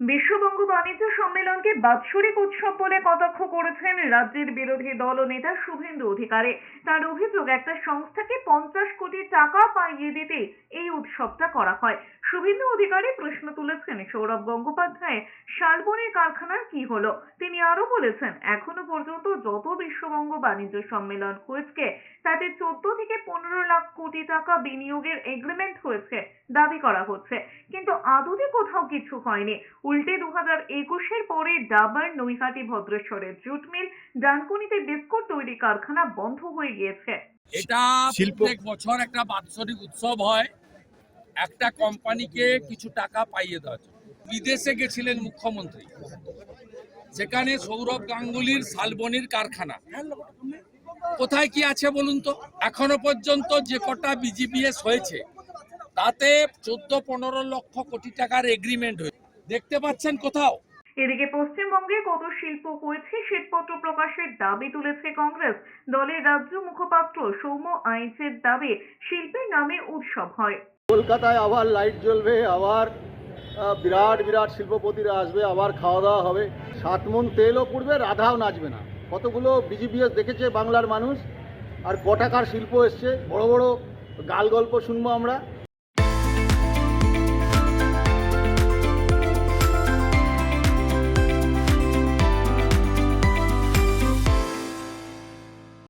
বিশ্ববঙ্গ বাণিজ্য সম্মেলনকে বাৎসরিক উৎসব বলে কটাক্ষ করেছেন রাজ্যের বিরোধী দল নেতা শুভেন্দু অধিকারী। তার অভিযোগ, একটা সংস্থাকে পঞ্চাশ কোটি টাকা পাইয়ে দিতে এই উৎসবটা করা হয়। শুভেন্দু অধিকারী প্রশ্ন তুলেছেন সৌরভ গঙ্গোপাধ্যায় শালবনের কারখানার কি হলো? তিনি আরও বলেছেন এখনও পর্যন্ত যত বিশ্ববঙ্গ বাণিজ্য সম্মেলন হয়েছে তাতে চোদ্দ থেকে পনেরো লাখ কোটি টাকা বিনিয়োগের এগ্রিমেন্ট হয়েছে দাবি করা হচ্ছে। কিন্তু আদতে কোথাও কিছু হয়নি। উল্টে দু হাজার একুশের পরে ডাবার নৈহাটি ভদ্রেশ্বরের জুট মিল ডানকুনিতে বিস্কুট তৈরি কারখানা বন্ধ হয়ে গিয়েছে। এটা প্রত্যেক বছর একটা বাৎসরিক উৎসব হয়। একটা কোম্পানিকে কিছু টাকা পাইয়ে দেওয়া। বিদেশে গেছিলেন মুখ্যমন্ত্রী। সেখানে সৌরভ গাঙ্গুলির শালবনির কারখানা। কোথায় কি আছে বলুন তো? এখনও পর্যন্ত যে কটা বিজিবিএস হয়েছে, তাতে চোদ্দ পনেরো লক্ষ কোটি টাকার এগ্রিমেন্ট হয়েছে। দেখতে পাচ্ছেন কোথাও? এদিকে পশ্চিমবঙ্গে কত শিল্প হয়েছে শ্বেতপত্র প্রকাশের দাবি তুলেছে কংগ্রেস। দলের রাজ্য মুখপাত্র সৌম্য আইচের দাবি, শিল্পের নামে উৎসব হয়। কলকাতায় আবার লাইট জ্বলবে, আবার বিরাট বিরাট শিল্পপতিরা আসবে, আবার খাওয়া দাওয়া হবে। সাতমন তেলও পড়বে, রাধাও নাচবে না। কতগুলো বিজিবিএস দেখেছে বাংলার মানুষ, আর কটাকার শিল্প এসছে। বড় বড় গাল গল্প শুনব আমরা।